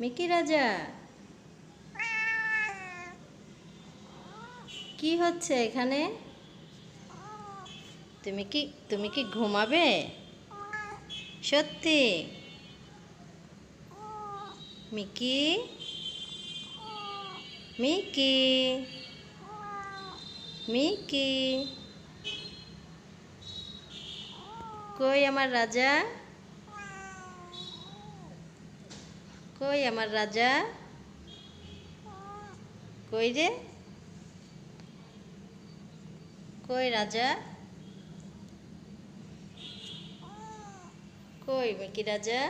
Mickey রাজা? কি হচ্ছে এখানে? তুমি কি তুমি কি ঘুমাবে? সত্যি? মিকি? মিকি? মিকি? কই আমার রাজা? কই আমার রাজা? কই রে? কই রাজা? কই মিকি রাজা?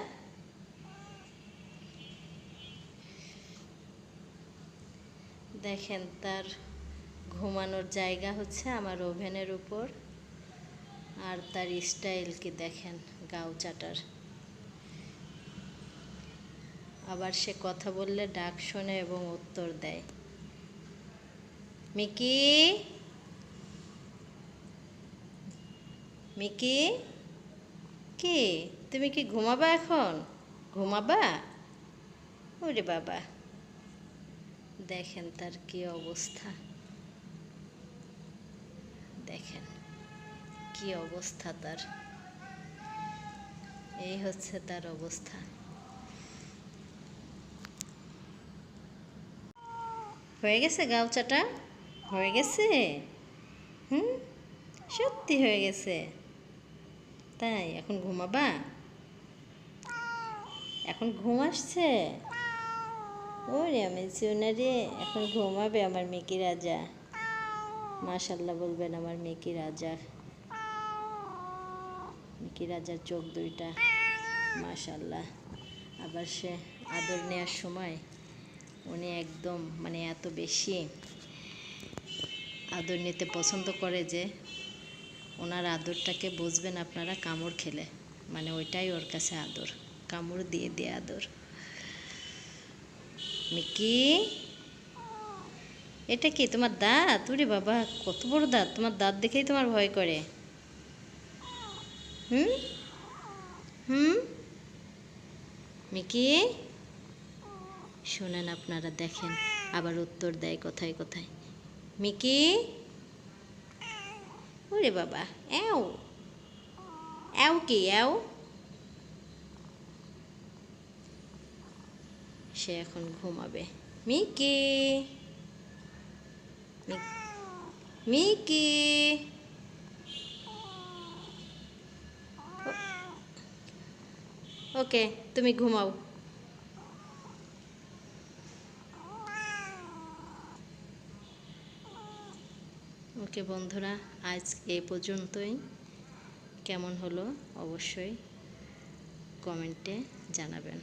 দেখেন তার ঘুমানোর জায়গা হচ্ছে আমার ওভেনের উপর আর তার স্টাইল কি দেখেন? গাও চাটার আবার সে কথা বললে ডাক শোনে এবং উত্তর দেয়। মিকি? মিকি? কি? তুমি কি ঘুমাবা এখন? ঘুমাবা? ওরে বাবা। দেখেন তার কি অবস্থা। দেখেন কি অবস্থা তার। এই হচ্ছে তার অবস্থা। হয়ে গেছে গাউচাটা হয়ে গেছে? হুম? সত্যি হয়ে গেছে। তাই, এখন ঘুমাবা? এখন ঘুম আসছে? ওরে আমি চুনারে এখন ঘুমাবে আমার মেকি রাজা। মাশাল্লাহ বলবেন আমার মেকি রাজা। মিকি রাজার চোখ দুইটা। মাশাল্লাহ আবার সে আদর নেওয়ার সময় উনি একদম মানে এত বেশি আদর নিতে পছন্দ করে যে ওনার আদরটাকে বুঝবেন আপনারা কামড় খেলে। মানে ওইটাই ওর কাছে আদর। কামড় দিয়ে দিয়ে আদর। মিকি? এটা কি তোমার দাঁত? ওরে বাবা, কত বড় দাঁত। তোমার দাঁত দেখেই তোমার ভয় করে। হুম? হুম? মিকি? শোনেন আপনারা, দেখেন। আবার উত্তর দেয় কোথায় কোথায়। মিকি? ওরে বাবা, এও। এও কি, এও? সে এখন ঘুমাবে। মিকি? মিকি? ওকে, তুমি ঘুমাও। ওকে বন্ধুরা আজ এ পর্যন্তই। কেমন হলো? অবশ্যই কমেন্টে জানাবেন।